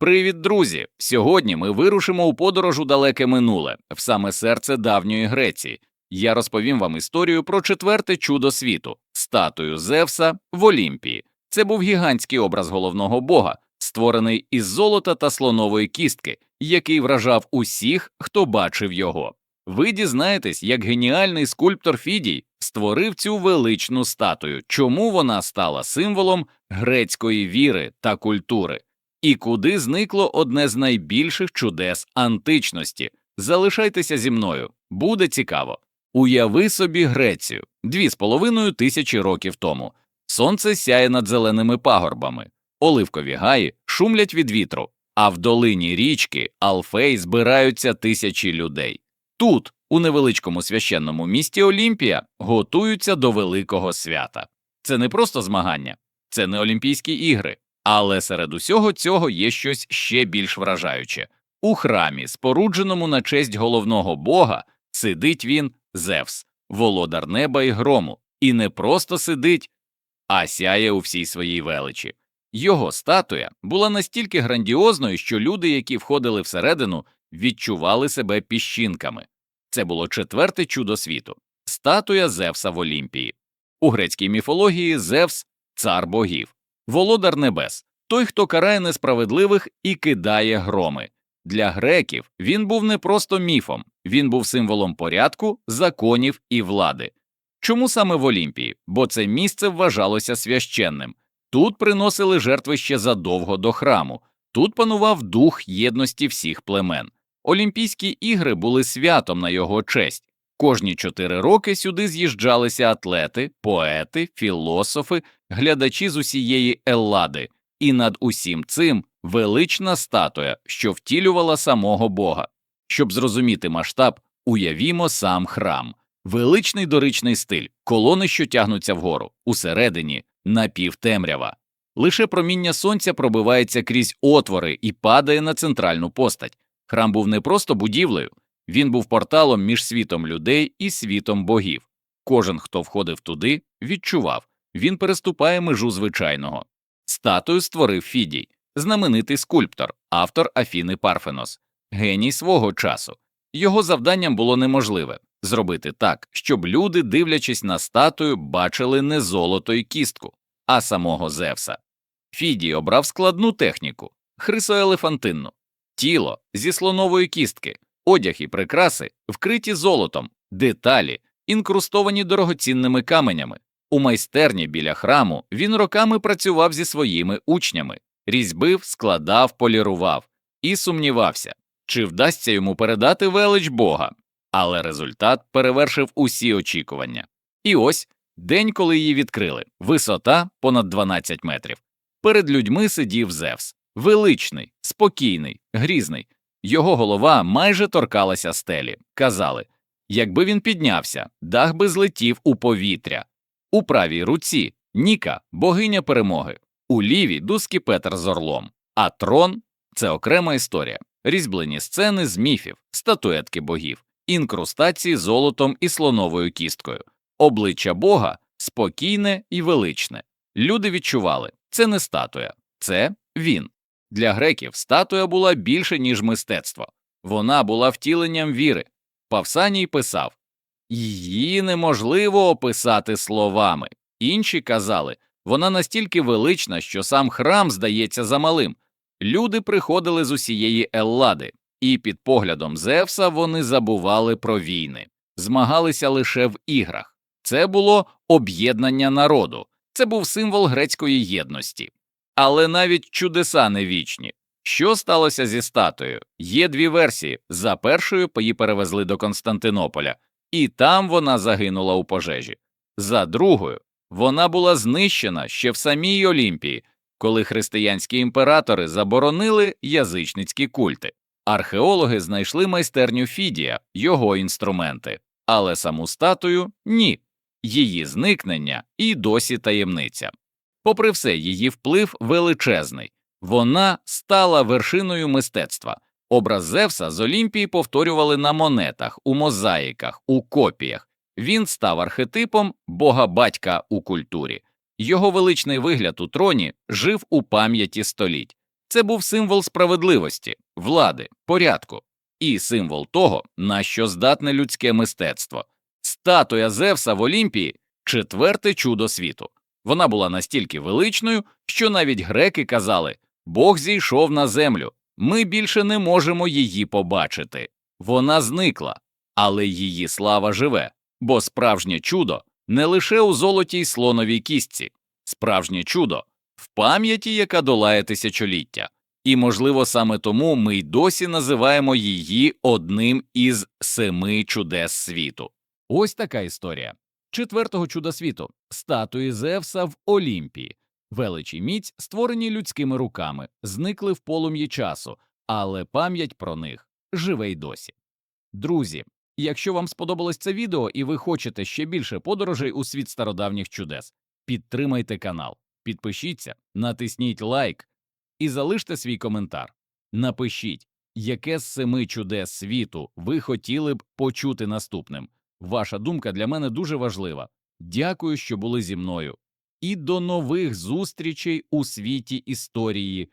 Привіт, друзі! Сьогодні ми вирушимо у подорож у далеке минуле, в саме серце давньої Греції. Я розповім вам історію про четверте чудо світу статую Зевса в Олімпії. Це був гігантський образ головного бога, створений із золота та слонової кістки, який вражав усіх, хто бачив його. Ви дізнаєтесь, як геніальний скульптор Фідій створив цю величну статую, чому вона стала символом грецької віри та культури, і куди зникло одне з найбільших чудес античності. Залишайтеся зі мною, буде цікаво. Уяви собі Грецію дві з половиною тисячі років тому. Сонце сяє над зеленими пагорбами, оливкові гаї шумлять від вітру, а в долині річки Алфей збираються тисячі людей. Тут, у невеличкому священному місті Олімпія, готуються до великого свята. Це не просто змагання, це не Олімпійські ігри, але серед усього цього є щось ще більш вражаюче. У храмі, спорудженому на честь головного бога, сидить він Зевс, володар неба і грому, і не просто сидить, а сяє у всій своїй величі. Його статуя була настільки грандіозною, що люди, які входили всередину, відчували себе піщинками. Це було четверте чудо світу статуя Зевса в Олімпії. У грецькій міфології Зевс цар богів, володар небес, той, хто карає несправедливих і кидає громи. Для греків він був не просто міфом, він був символом порядку, законів і влади. Чому саме в Олімпії? Бо це місце вважалося священним. Тут приносили жертви ще задовго до храму, тут панував дух єдності всіх племен. Олімпійські ігри були святом на його честь. Кожні чотири роки сюди з'їжджалися атлети, поети, філософи, глядачі з усієї Еллади, і над усім цим велична статуя, що втілювала самого Бога. Щоб зрозуміти масштаб, уявімо сам храм, величний доричний стиль, колони, що тягнуться вгору, усередині напівтемрява. Лише проміння сонця пробивається крізь отвори і падає на центральну постать. Храм був не просто будівлею, він був порталом між світом людей і світом богів. Кожен, хто входив туди, відчував він переступає межу звичайного. Статую створив Фідій, знаменитий скульптор, автор Афіни Парфенос, геній свого часу. Його завданням було неможливе зробити так, щоб люди, дивлячись на статую, бачили не золото й кістку, а самого Зевса. Фідій обрав складну техніку хрисоелефантинну, тіло зі слонової кістки, одяг і прикраси вкриті золотом, деталі, інкрустовані дорогоцінними каменями. У майстерні біля храму він роками працював зі своїми учнями, різьбив, складав, полірував і сумнівався, чи вдасться йому передати велич Бога, але результат перевершив усі очікування. І ось день, коли її відкрили, висота понад 12 метрів. Перед людьми сидів Зевс, величний, спокійний, грізний. Його голова майже торкалася стелі. Казали якби він піднявся, дах би злетів у повітря. У правій руці Ніка, богиня перемоги, у лівій Дуски Петр з орлом, а трон це окрема історія, різьблені сцени з міфів, статуетки богів, інкрустації золотом і слоновою кісткою, обличчя Бога спокійне і величне. Люди відчували це не статуя, це він. Для греків статуя була більше, ніж мистецтво, вона була втіленням віри. Павсаній писав її неможливо описати словами. Інші казали, вона настільки велична, що сам храм здається замалим. Люди приходили з усієї Еллади, і під поглядом Зевса вони забували про війни, змагалися лише в іграх. Це було об'єднання народу, це був символ грецької єдності. Але навіть чудеса не вічні. Що сталося зі статуєю? Є дві версії. За першою її перевезли до Константинополя, і там вона загинула у пожежі. За другою, вона була знищена ще в самій Олімпії, коли християнські імператори заборонили язичницькі культи. Археологи знайшли майстерню Фідія, його інструменти, але саму статую ні, її зникнення і досі таємниця. Попри все, її вплив величезний, вона стала вершиною мистецтва. Образ Зевса з Олімпії повторювали на монетах, у мозаїках, у копіях. Він став архетипом бога батька у культурі. Його величний вигляд у троні жив у пам'яті століть. Це був символ справедливості, влади, порядку і символ того, на що здатне людське мистецтво. Статуя Зевса в Олімпії четверте чудо світу. Вона була настільки величною, що навіть греки казали Бог зійшов на землю, ми більше не можемо її побачити. Вона зникла, але її слава живе, бо справжнє чудо не лише у золотій слоновій кістці, справжнє чудо в пам'яті, яка долає тисячоліття. І, можливо, саме тому ми й досі називаємо її одним із семи чудес світу. Ось така історія. Четвертого чуда світу статуї Зевса в Олімпії. Велич і міць, створені людськими руками, зникли в полум'ї часу, але пам'ять про них живе й досі. Друзі, якщо вам сподобалось це відео і ви хочете ще більше подорожей у світ стародавніх чудес, підтримайте канал, підпишіться, натисніть лайк і залиште свій коментар. Напишіть, яке з семи чудес світу ви хотіли б почути наступним. Ваша думка для мене дуже важлива. Дякую, що були зі мною. І до нових зустрічей у світі історії